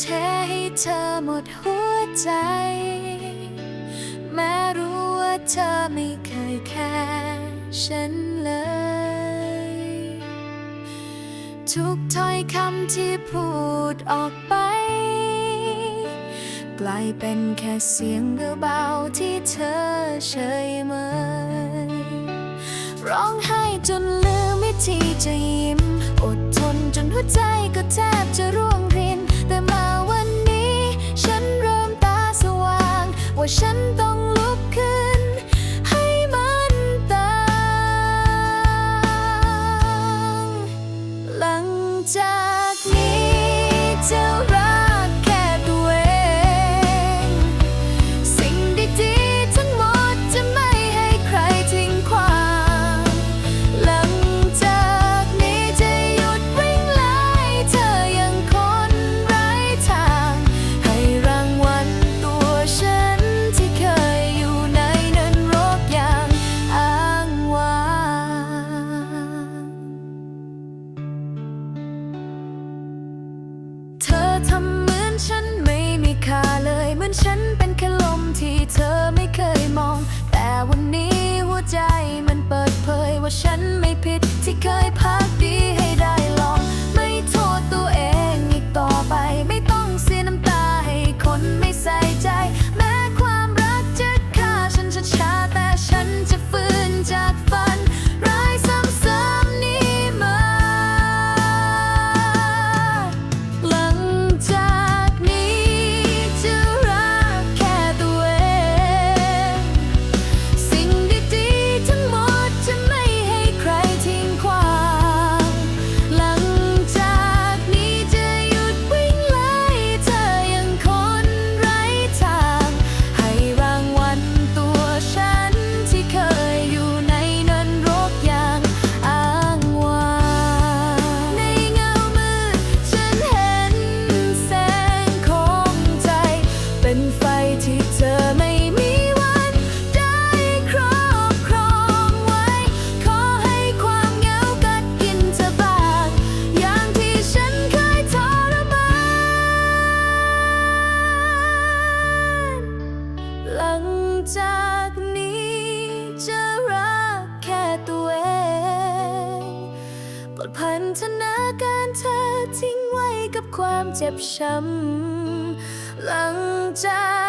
เทให้เธอหมดหัวใจ แม้รู้ว่าเธอไม่เคยแคร์ฉันเลย ทุกถ้อยคำที่พูดออกไป กลายเป็นแค่เสียงเบาๆที่เธอเฉยเมยร้องไห้จนลื ทำเหมือนฉันไม่มีค่าเลย เหมือนฉันเป็นแค่ลมที่เธอไม่เคยมอง แต่วันนี้หัวใจมันเปิดเผยว่าฉันไม่ผิดที่เคยพา เจ็บช้ำหลังจาก